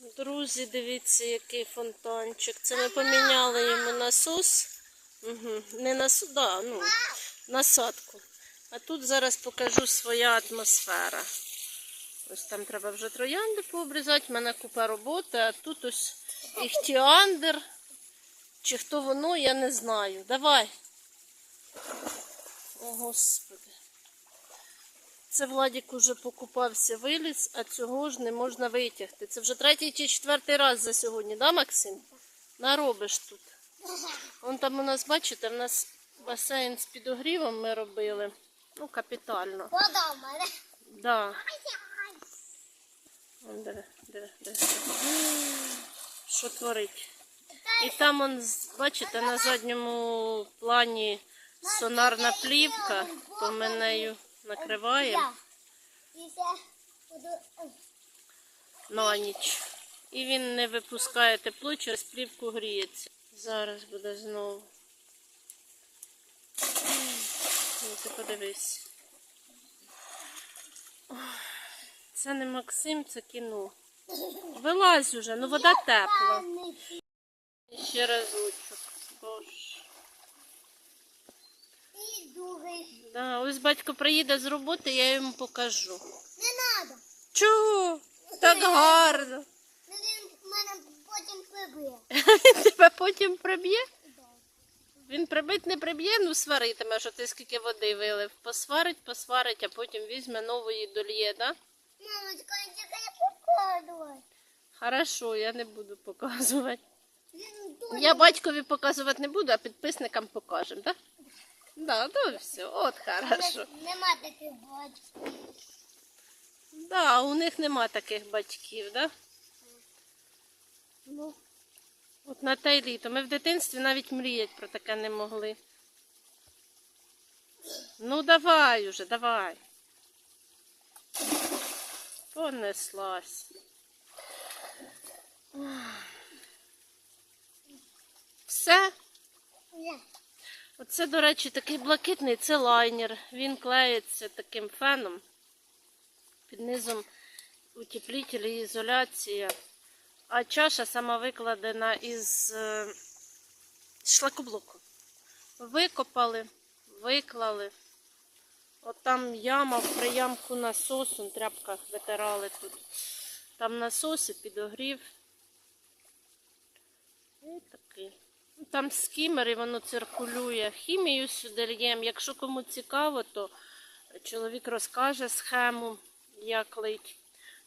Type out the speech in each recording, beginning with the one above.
Друзі, дивіться, який фонтанчик. Це ми поміняли йому насос. Угу. Не насос, да, ну, насадку. А тут зараз покажу своя атмосфера. Ось там треба вже троянди пообрізати, в мене купа роботи, а тут ось іхтіандр. Чи хто воно, я не знаю. Давай. О, Господи. Це Владік уже покупався виліз, а цього ж не можна витягти. Це вже третій чи четвертий раз за сьогодні, да, Максим? Наробиш тут. Вон там у нас, бачите, в нас басейн з підогрівом ми робили. Ну, капітально. Вода в мене. Да. Вон диви, диви, диви. Що творить? І там, он, бачите, на задньому плані сонарна плівка, то ми нею накриваємо на ніч. І він не випускає тепло, через плівку гріється. Зараз буде знову. Ну, ти подивись. Це не Максим, це кіно. Вилазь уже, ну вода тепла. Ще разочок. Боже. Другий. Да, ось батько приїде з роботи, я йому покажу. Не треба. Чого? Так гарно. Він мене потім приб'є. Він тебе потім приб'є? Він прибить не приб'є, ну сваритиме, що ти скільки води вилив. Посварить, посварить, а потім візьме нової дольє, да? Мамочка, тільки не показувати. Хорошо, я не буду показувати. Він дуже... Я батькові показувати не буду, а підписникам покажемо, так? Да? Да, ну все, от хорошо. Нема таких батьків. Да, у них нема таких батьків, да? Ну, от на те й літо. Ми в дитинстві навіть мріяти про таке не могли. Ну, давай уже, давай. Понеслась. Все. Ні. Оце, до речі, такий блакитний, це лайнер. Він клеїться таким феном. Під низом утеплитель і ізоляція. А чаша сама викладена із е, шлакоблоку. Викопали, виклали. От там яма в приямку насосу, на тряпках витирали тут. Там насоси, підогрів. І такий. Там скімер і воно циркулює. Хімію сюди льємо. Якщо кому цікаво, то чоловік розкаже схему, як лить.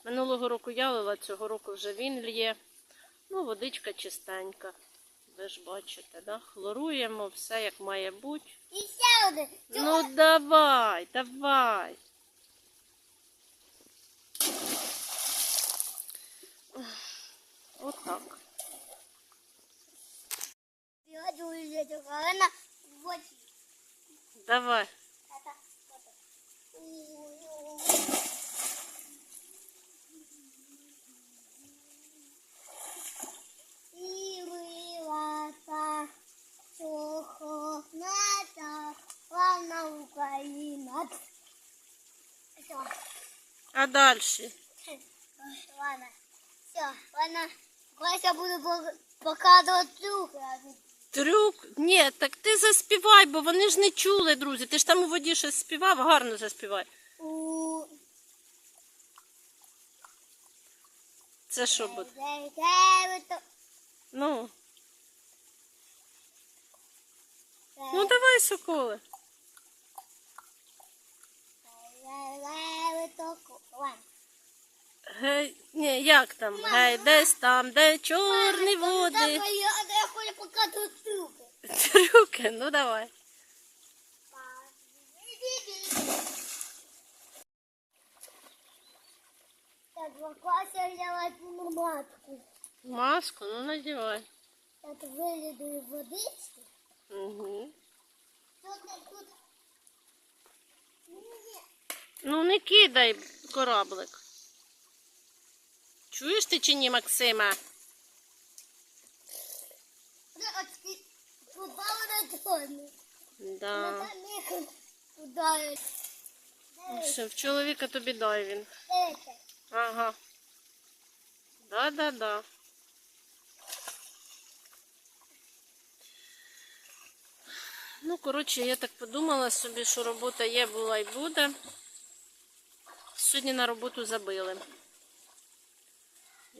Минулого року я лила, цього року вже він лє. Ну, водичка чистенька. Ви ж бачите, да? хлоруємо, все як має бути. І ще один. Ну давай, давай. Отак. Все, А далі? ладно. Все, ладно. Зараз я буду пок- показувати трюки. Трюк? Ні, так ти заспівай, бо вони ж не чули, друзі. Ти ж там у воді щось співав, гарно заспівай. У... Це що буде? Ну, ну давай, соколи. Ладно. Гей, ні, як там? Гей, десь там, де чорні води. Я, хочу показувати трюки. Трюки, ну давай. Так, в класі я взяла матку. Маску, ну надівай. Так, виліду із водички. Угу. Тут, тут. Ну не кидай кораблик. Чуєш ти чи ні, Максима? От ті- туди. Да. Що, в чоловіка тобі дай він. Ага. Да-да-да. Ну, коротше, я так подумала собі, що робота є, була і буде. Сьогодні на роботу забили.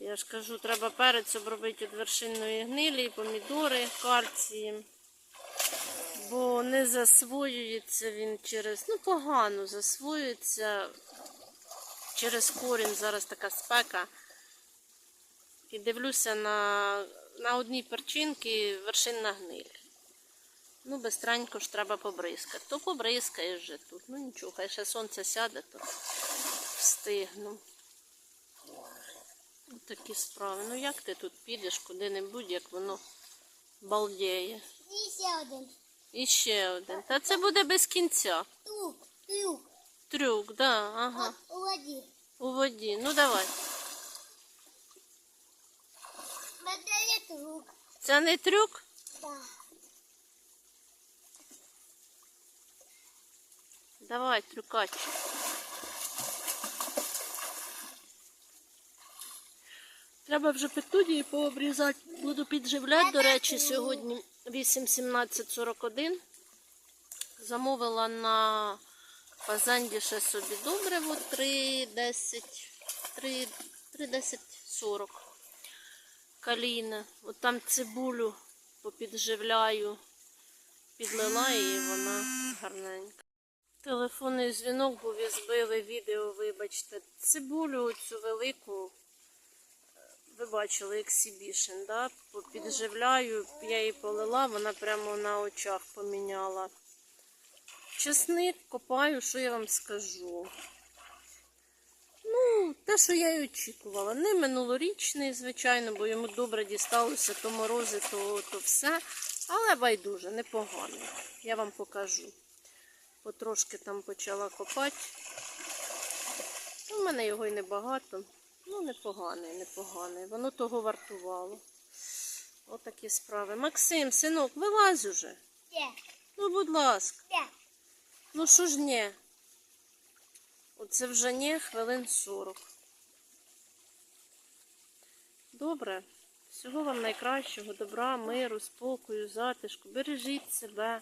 Я ж кажу, треба перець обробити від вершинної гнилі, помідори кальцієм. Бо не засвоюється він через, ну погано засвоюється через корінь. Зараз така спека. І дивлюся на, на одній перчинці вершинна гниль. Ну, безстранько ж треба побризкати. То побризкаєш вже тут. Ну нічого, хай ще сонце сяде, то встигну. Такі справи. Ну як ти тут підеш куди-небудь, як воно балдіє. І ще один. І ще один. Та це буде без кінця. Тук, тук. Трюк, да, ага. У воді. У воді. Ну давай. Батарея тук. Це не трюк? Да. Давай, трюкач. Треба вже петунії пообрізати. Буду підживляти, до речі, сьогодні 8.17.41. Замовила на Фазанді ще собі добриво 3.10 3, 3.10.40 каліна. От там цибулю попідживляю, підлила і вона гарненька. Телефонний дзвінок був і збили відео, вибачте. Цибулю цю велику, ви бачили, ексібішн, да? підживляю, я її полила, вона прямо на очах поміняла. Чесник копаю, що я вам скажу. Ну, те, що я й очікувала. Не минулорічний, звичайно, бо йому добре дісталося то морози, то, то все. Але байдуже, непоганий. Я вам покажу. Потрошки там почала копати. У мене його й небагато. Ну, непоганий, непоганий. Воно того вартувало. Отакі справи. Максим, синок, вилазь уже. Де? Ну, будь ласка. Де? Ну що ж ні? Оце вже ні, хвилин 40. Добре. Всього вам найкращого, добра, миру, спокою, затишку. Бережіть себе.